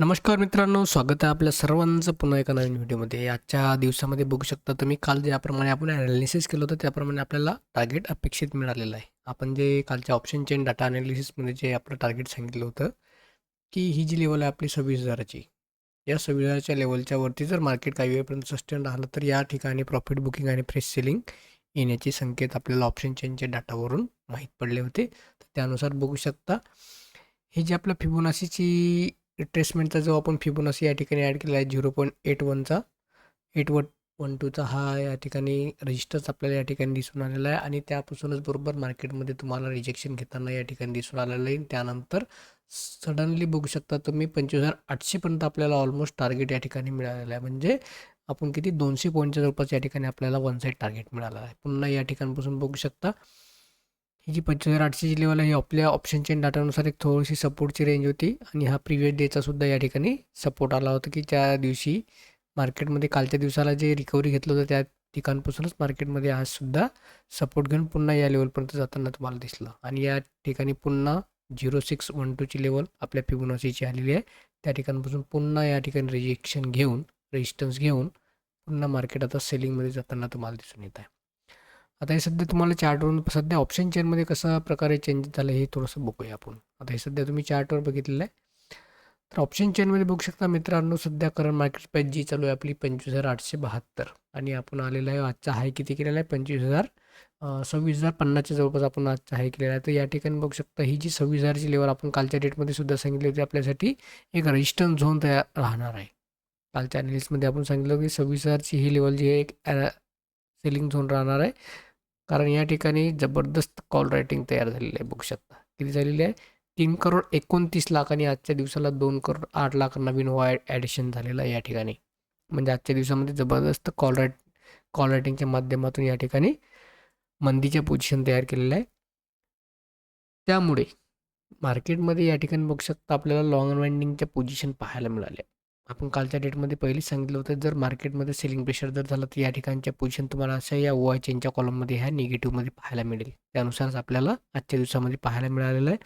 नमस्कार मित्रांनो स्वागत आहे आपल्या सर्वांचं पुन्हा एका नवीन व्हिडिओमध्ये. आजच्या दिवसामध्ये बघू शकता तुम्ही काल ज्याप्रमाणे आपण ॲनालिसिस केलं होतं त्याप्रमाणे आपल्याला टार्गेट अपेक्षित मिळालेलं आहे. आपण जे कालच्या ऑप्शन चेन डाटा ॲनालिसिसमध्ये जे आपलं टार्गेट सांगितलं होतं की ही जी लेवल आहे आपली सव्वीस हजाराची या सव्वीस हजारच्या लेवलच्या वरती जर मार्केट काही वेळपर्यंत सस्टेन राहिलं तर या ठिकाणी प्रॉफिट बुकिंग आणि फ्रेश सेलिंग येण्याचे संकेत आपल्याला ऑप्शन चेनच्या डाटावरून माहीत पडले होते. तर त्यानुसार बघू शकता हे जे आपलं फिबोनासीची रिट्रेसमेंटचा जो आपण फिबोनासी या ठिकाणी ॲड केला आहे झिरो पॉईंट एट वनचा एट वन वन टूचा हा या ठिकाणी रजिस्टर्स आपल्याला या ठिकाणी दिसून आलेला आहे आणि त्यापासूनच बरोबर मार्केटमध्ये तुम्हाला रिजेक्शन घेताना या ठिकाणी दिसून आलेलं आहे. त्यानंतर सडनली बघू शकता तुम्ही पंचवीस हजार आठशेपर्यंत आपल्याला ऑलमोस्ट टार्गेट या ठिकाणी मिळालेलं आहे. म्हणजे आपण किती दोनशे पॉईंटच्या जवळपास या ठिकाणी आपल्याला वन साईड टार्गेट मिळालं आहे. पुन्हा या ठिकाणपासून बघू शकता जी पंचवीस हजार आठशेची लेवल आहे ही आपल्या ऑप्शन चेन डाटानुसार एक थोडीशी सपोर्टची रेंज होती. आणि हा प्रिव्हियस डेचा सुद्धा या ठिकाणी सपोर्ट आला होता की त्या दिवशी मार्केटमध्ये कालच्या दिवसाला जे रिकव्हरी घेतलं होतं त्या ठिकाणपासूनच मार्केटमध्ये आजसुद्धा सपोर्ट घेऊन पुन्हा या लेवलपर्यंत जाताना तुम्हाला दिसलं. आणि या ठिकाणी पुन्हा झिरो सिक्स वन टूची लेवल आपल्या फिबोनासीची आलेली आहे. त्या ठिकाणपासून पुन्हा या ठिकाणी रिजेक्शन घेऊन रेजिस्टन्स घेऊन पुन्हा मार्केट आता सेलिंगमध्ये जाताना तुम्हाला दिसून येत आहे. आता हे सध्या तुम्हाला चार्टवरून सध्या ऑप्शन चेनमध्ये कशा प्रकारे चेंज झालं हे थोडंसं बघूया आपण. आता हे सध्या तुम्ही चार्टवर बघितलेलं आहे. तर ऑप्शन चेनमध्ये बघू शकता मित्रांनो सध्या करंट मार्केट प्राईस जी चालू आहे आपली पंचवीस हजार आठशे बहात्तर. आणि आपण आलेला आहे आजचा हाय किती केलेला आहे? पंचवीस हजार सव्वीस हजार पन्नासच्या जवळपास आपण आजचा हाय केलेला आहे. तर या ठिकाणी बघू शकता ही जी सव्वीस हजारची लेवल आपण कालच्या डेटमध्ये सुद्धा सांगितली होती आपल्यासाठी एक रजिस्टन्स झोन तयार राहणार आहे. कालच्या अनालिस्टमध्ये आपण सांगितलं की सव्वीस हजारची ही लेवल जी आहे एक सेलिंग झोन राहणार आहे. कारण या ठिकाणी जबरदस्त कॉल रायटिंग तयार झालेली आहे बघू शकता. किती झालेली आहे? तीन करोड एकोणतीस लाख आणि आजच्या दिवसाला दोन करोड आठ लाख नवीन वाय ॲडिशन झालेलं आहे या ठिकाणी. म्हणजे आजच्या दिवसामध्ये जबरदस्त कॉल रायट कॉल रायटिंगच्या माध्यमातून या ठिकाणी मंदीच्या पोझिशन तयार केलेलं आहे. त्यामुळे मार्केटमध्ये या ठिकाणी बघू शकता आपल्याला लॉंग वाइंडिंगच्या पोझिशन पाहायला मिळाल्या. आपण कालच्या डेटमध्ये पहिलेच सांगितलं होतं जर मार्केटमध्ये सेलिंग प्रेशर जर झालं तर या ठिकाणच्या पोझिशन तुम्हाला अशा या ओ आय चेनच्या कॉलममध्ये ह्या निगेटिव्हमध्ये पाहायला मिळेल. त्यानुसारच आपल्याला आजच्या दिवसामध्ये पाहायला मिळालेलं आहे.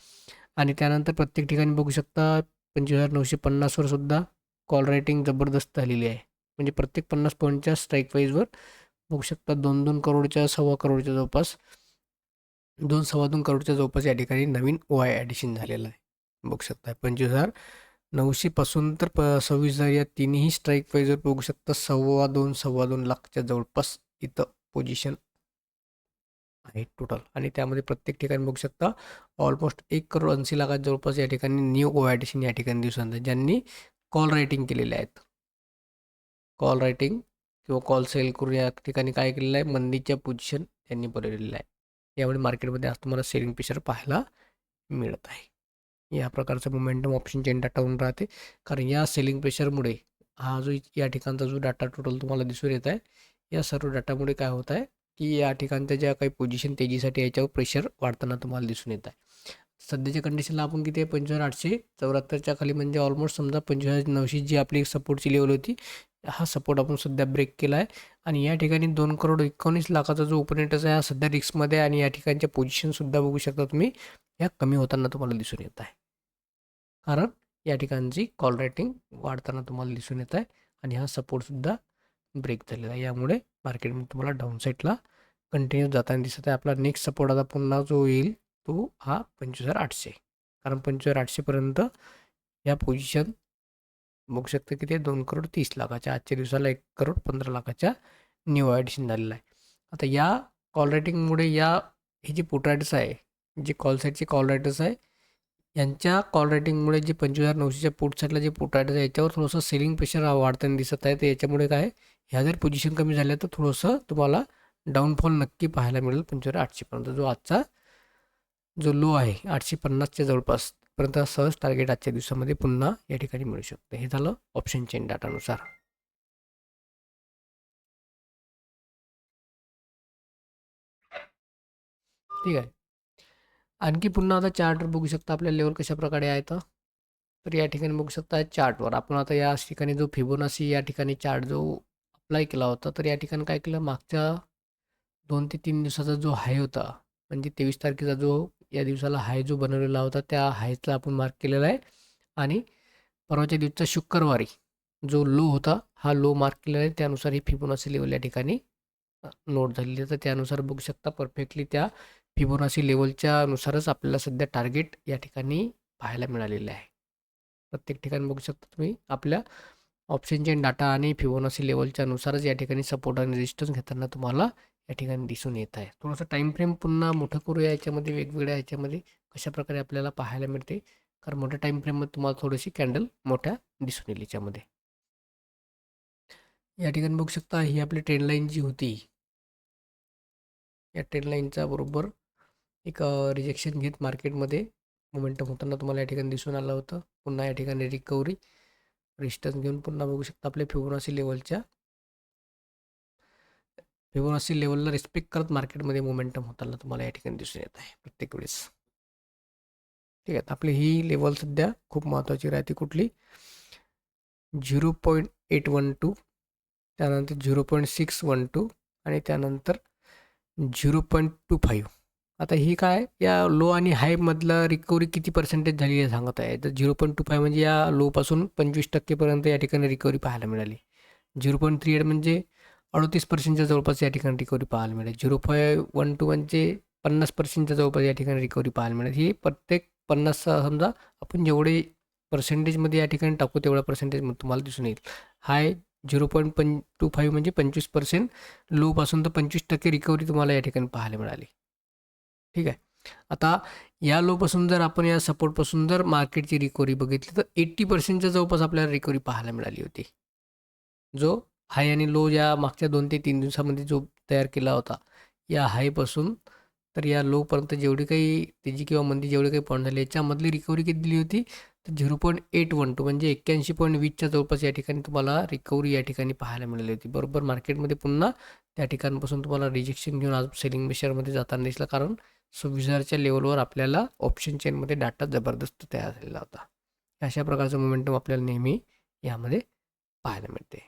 आणि त्यानंतर प्रत्येक ठिकाणी बघू शकता पंचवीस हजार नऊशे पन्नासवर सुद्धा कॉल रेटिंग जबरदस्त झालेली आहे. म्हणजे प्रत्येक पन्नास पॉईंटच्या स्ट्राईक प्राईजवर बघू शकता दोन दोन करोडच्या सव्वा करोडच्या जवळपास दोन सव्वा दोन करोडच्या जवळपास या ठिकाणी नवीन ओ आय ॲडिशन झालेलं आहे. बघू शकता पंचवीस हजार नऊशेपासून तर प सव्वीस हजार या तिन्ही स्ट्राईक प्राईजवर बघू शकता सव्वा दोन सव्वा दोन लाखच्या जवळपास इथं पोझिशन आहे टोटल आणि त्यामध्ये प्रत्येक ठिकाणी बघू शकता ऑलमोस्ट एक करोड ऐंशी लाखात जवळपास या ठिकाणी न्यू ओ ॲडिशन या ठिकाणी दिसून येतात ज्यांनी कॉल रायटिंग केलेले आहेत. कॉल रायटिंग किंवा कॉल सेल करून या ठिकाणी काय केलेलं आहे? मंदीच्या पोझिशन त्यांनी बनवलेलं आहे. यामुळे मार्केटमध्ये आज तुम्हाला सेलिंग प्रेशर पाहायला मिळत आहे. या प्रकारचं मोमेंटम ऑप्शन डाटा होऊन राहते. कारण या सेलिंग प्रेशरमुळे हा जो या ठिकाणचा जो डाटा टोटल तुम्हाला दिसून येत आहे या सर्व डाटामुळे काय होत आहे की या ठिकाणच्या ज्या काही पोझिशन तेजीसाठी याच्यावर प्रेशर वाढताना तुम्हाला दिसून येत आहे. सध्याच्या कंडिशनला आपण किती आहे? पंचवीस आठशे चौऱ्याहत्तरच्या खाली म्हणजे ऑलमोस्ट समजा पंचवीस नऊशे जी आपली सपोर्टची लेवल होती हा सपोर्ट आपण सध्या ब्रेक केला आहे. आणि या ठिकाणी दोन करोड एकोणीस लाखाचा जो ओपनेटर्स आहे हा सध्या रिक्समध्ये आणि या ठिकाणच्या पोझिशनसुद्धा बघू शकता तुम्ही. ह्या कमी होताना तुम्हाला दिसून येत आहे. कारण या ठिकाणची कॉल रेटिंग वाढताना तुम्हाला दिसून येत आहे आणि हा सपोर्टसुद्धा ब्रेक झालेला आहे. यामुळे मार्केटमध्ये तुम्हाला डाऊन साईडला कंटिन्यू जाताना दिसत आहे. आपला नेक्स्ट सपोर्ट आता पुन्हा जो येईल तो हा पंचवीस हजार आठशे कारण पंचवीस हजार आठशेपर्यंत या पोझिशन बघू शकतं की ते दोन करोड तीस लाखाच्या आजच्या दिवसाला एक करोड पंधरा लाखाच्या न्यू ॲडिशन झालेलं आहे. आता या कॉल रायटिंगमुळे या हे जी पोटायटस आहे जे कॉल साईडचे कॉल रायटर्स आहे यांच्या कॉल रायटिंगमुळे जे पंचवीस हजार नऊशेच्या पोट साईडला जे रायटर्स आहे याच्यावर थोडंसं सेलिंग प्रेशर वाढताना दिसत आहे. तर याच्यामुळे काय ह्या जर पोझिशन कमी झाल्या तर थोडंसं तुम्हाला डाऊनफॉल नक्की पाहायला मिळेल पंचवीस आठशेपर्यंत जो आजचा जो लो आहे आठशे पन्नासच्या जवळपास पर्यंत सहज टार्गेट आजच्या दिवसामध्ये पुन्हा या ठिकाणी मिळू शकते. हे झालं ऑप्शन चेन डाटानुसार ठीक आहे. आणखी पुन्हा आता चार्टवर बघू शकता आपल्या लेवल कशाप्रकारे आहे तर. या ठिकाणी बघू शकता चार्टवर आपण आता या ठिकाणी जो फिबोनासी या ठिकाणी चार्ट जो अप्लाय केला होता तर या ठिकाणी काय केलं? मागच्या दोन ते तीन दिवसाचा जो हाय होता म्हणजे तेवीस तारखेचा जो या दिवसाला हाय जो बनवलेला होता त्या हायचा आपण मार्क केलेला आहे. आणि परवाच्या दिवसचा शुक्रवारी जो लो होता हा लो मार्क केलेला आहे. त्यानुसार ही फिबोनासी लेवल या ठिकाणी नोट झालेली तर त्यानुसार बघू शकता परफेक्टली त्या फिबोनाची लेवलच्या नुसारच आपल्याला सध्या टार्गेट या ठिकाणी पाहायला मिळालेलं आहे. प्रत्येक ठिकाणी बघू शकता तुम्ही आपल्या ऑप्शनचे डाटा आणि फिबोनाची लेवलच्या नुसारच या ठिकाणी सपोर्ट आणि रेजिस्टन्स घेताना तुम्हाला या ठिकाणी दिसून येत आहे. थोडंसं टाईम फ्रेम पुन्हा मोठं करूया याच्यामध्ये वेगवेगळ्या याच्यामध्ये कशाप्रकारे आपल्याला पाहायला मिळते. कारण मोठ्या टाईम फ्रेममध्ये तुम्हाला थोडीशी कॅन्डल मोठ्या दिसून येईल याच्यामध्ये. या ठिकाणी बघू शकता ही आपली ट्रेन लाईन जी होती. या ट्रेन लाईनचा बरोबर एक रिजेक्शन घेत मार्केटमध्ये मोमेंटम होताना तुम्हाला या ठिकाणी दिसून आलं होतं. पुन्हा या ठिकाणी रिकव्हरी रिस्टन्स घेऊन पुन्हा बघू शकता आपल्या फिबोनासी लेवलच्या फिबोनासी लेवलला रिस्पेक्ट करत मार्केटमध्ये मोमेंटम होताना तुम्हाला या ठिकाणी दिसून येत आहे प्रत्येक वेळेस. ठीक आहे आपली ही लेवल सध्या खूप महत्त्वाची राहते कुठली? Zero point eight one two त्यानंतर zero point six one two आणि त्यानंतर झिरो पॉईंट टू फाईव्ह आता ही काय? या लो आणि हायमधला रिकव्हरी किती पर्सेंटेज झाली आहे सांगत आहे? तर झिरो पॉईंट टू फाय म्हणजे या लोपासून पंचवीस टक्केपर्यंत या ठिकाणी रिकव्हरी पाहायला मिळाली. झिरो पॉईंट थ्री एट म्हणजे अडतीस पर्सेंटच्या जवळपास या ठिकाणी रिकव्हरी पाहायला मिळेल. झिरो फाय वन टू म्हणजे पन्नास पर्सेंटच्या जवळपास या ठिकाणी रिकव्हरी पाहायला मिळेल. ही प्रत्येक पन्नास समजा आपण जेवढे पर्सेंटेजमध्ये या ठिकाणी टाकू तेवढा पर्सेंटेज तुम्हाला दिसून येईल. हाय झिरो पॉईंट पं टू फाईव्ह म्हणजे पंचवीस पर्सेंट लोपासून तर पंचवीस टक्के रिकव्हरी तुम्हाला या ठिकाणी पाहायला मिळाली. ठीक आहे. आता या लोपासून जर आपण या सपोर्टपासून जर मार्केटची रिकवरी बघितली तर एट्टी पर्सेंटच्या जवळपास आपल्याला रिकवरी पाहायला मिळाली होती. जो हाय आणि लो या मागच्या दोन ते तीन दिवसामध्ये जो तयार केला होता या हायपासून तर या लोपर्यंत जेवढी काही तेजी किंवा मंदी जेवढे काही पॉईंट झाले याच्यामधली रिकव्हरी किती दिली होती? तर zero point eight one two म्हणजे एक्क्याऐंशी पॉईंट वीसच्या जवळपास या ठिकाणी तुम्हाला रिकव्हरी या ठिकाणी पाहायला मिळाली होती. बरोबर मार्केटमध्ये पुन्हा त्या ठिकाणपासून तुम्हाला रिजेक्शन घेऊन आज सेलिंग मेशरमध्ये जाताना दिसलं. कारण सव्वीस लेवलवर आपल्याला ऑप्शन चेनमध्ये डाटा जबरदस्त तयार झालेला होता. अशा प्रकारचं मोमेंटम आपल्याला नेहमी यामध्ये पाहायला मिळते.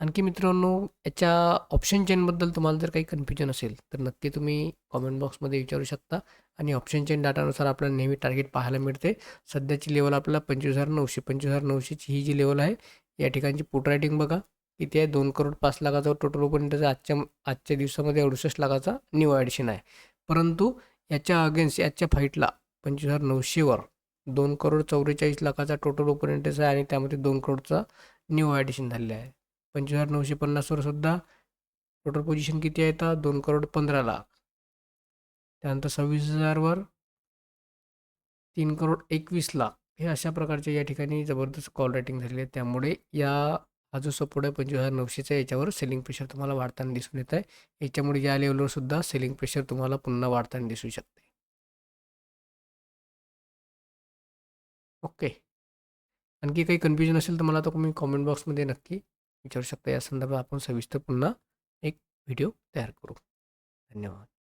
आणखी मित्रांनो याच्या ऑप्शन चेनबद्दल तुम्हाला जर काही कन्फ्युजन असेल तर नक्की तुम्ही कॉमेंट बॉक्समध्ये विचारू शकता आणि ऑप्शन चेन डाटानुसार आपल्याला नेहमी टार्गेट पाहायला मिळते. सध्याची लेवल आपल्याला पंचवीस हजार नऊशे पंचवीस हजार नऊशेची ही जी लेवल आहे या ठिकाणची पोट रायटिंग बघा. किती आहे? दोन करोड पाच लाखाचा टोटल ओपन त्याचा आजच्या आजच्या दिवसामध्ये अडुसष्ट लाखाचा न्यू ॲडिशन आहे. परंतु याच्या अगेन्स्ट याच्या फाईटला पंचवीस हजार नऊशेवर दोन करोड चौवेचाळीस लाखाचा टोटल ओपन इंटरेस्ट आहे आणि त्यामध्ये दोन करोडचा न्यू ॲडिशन झालेला आहे. पंचवीस हजार नऊशे पन्नासवर सुद्धा टोटल पोझिशन किती आहे तर दोन करोड पंधरा लाख. त्यानंतर सव्वीस हजारवर तीन करोड एकवीस लाख. हे अशा प्रकारचे या ठिकाणी जबरदस्त कॉल रेटिंग झालेली आहे. त्यामुळे या हा जो सपोर्ट आहे पंचवीस हजार नऊशेचा याच्यावर सेलिंग प्रेशर तुम्हाला वाढताना दिसून येत आहे याच्यामुळे या लेवलवर सुद्धा सेलिंग प्रेशर तुम्हाला पुन्हा वाढताना दिसू शकते. ओके आणखी काही कन्फ्युजन असेल तर मला तर तुम्ही कॉमेंट बॉक्समध्ये नक्की विचारू शकता. या संदर्भात आपण सविस्तर पुन्हा एक व्हिडिओ तयार करू. धन्यवाद.